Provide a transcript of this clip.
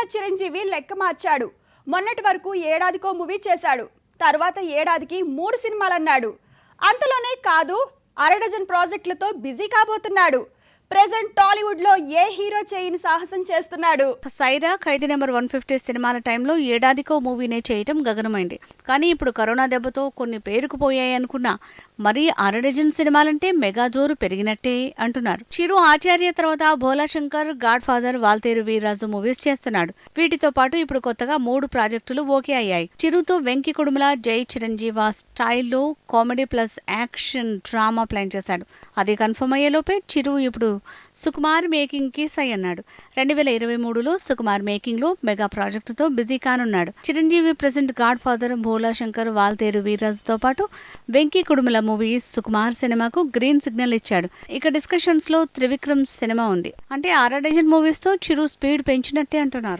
ఎన్టీఆర్ చిరంజీవి లెక్క మార్చాడు. మొన్నటి వరకు ఏడాదికో మూవీ చేశాడు. తర్వాత ఏడాదికి మూడు సినిమాలన్నాడు. అంతలోనే కాదు అరడజన్ ప్రాజెక్టులతో బిజీ కాబోతున్నాడు. ప్రెసెంట్ టాలీవుడ్లో ఏ హీరో చేయని సాహసం చేస్తున్నాడు? Sye Raa Khaidi number one fifty సినిమాల టైంలో ఏడాదికో మూవీనే చేయటం గగనమైంది. కానీ ఇప్పుడు కరోనా దెబ్బతో కొన్ని పేరుకుపోయాయి అనుకున్నా మరీ అరడజన్ సినిమాలంటే మెగా జోరు పెరిగినట్టే అంటున్నారు. చిరు ఆచార్య తర్వాత Bhola Shankar God father Waltair Veerraju movies చేస్తున్నాడు. వీటితో పాటు ఇప్పుడు కొత్తగా మూడు ప్రాజెక్టులు ఓకే అయ్యాయి. చిరుతో వెంకి కుడుమల జై చిరంజీవ స్టైల్లో comedy plus action drama plan చేశాడు. అది కన్ఫర్మ్ అయ్యేలోపే చిరు ఇప్పుడు సుకుమార్ మేకింగ్కి సై అన్నాడు. రెండు వేల ఇరవై మూడులో సుకుమార్ మేకింగ్లో మెగా ప్రాజెక్టుతో బిజీ కానున్నాడు. Chiranjeevi present God father Bhola Shankar Waltair వీర్రాజుతో తో పాటు వెంకీ కుడుమల మూవీ సుకుమార్ సినిమాకు గ్రీన్ సిగ్నల్ ఇచ్చాడు. ఇక డిస్కషన్స్లో త్రివిక్రమ్ సినిమా ఉంది. అంటే ఆరా డజన్ మూవీస్తో చిరు స్పీడ్ పెంచినట్టే అంటున్నారు.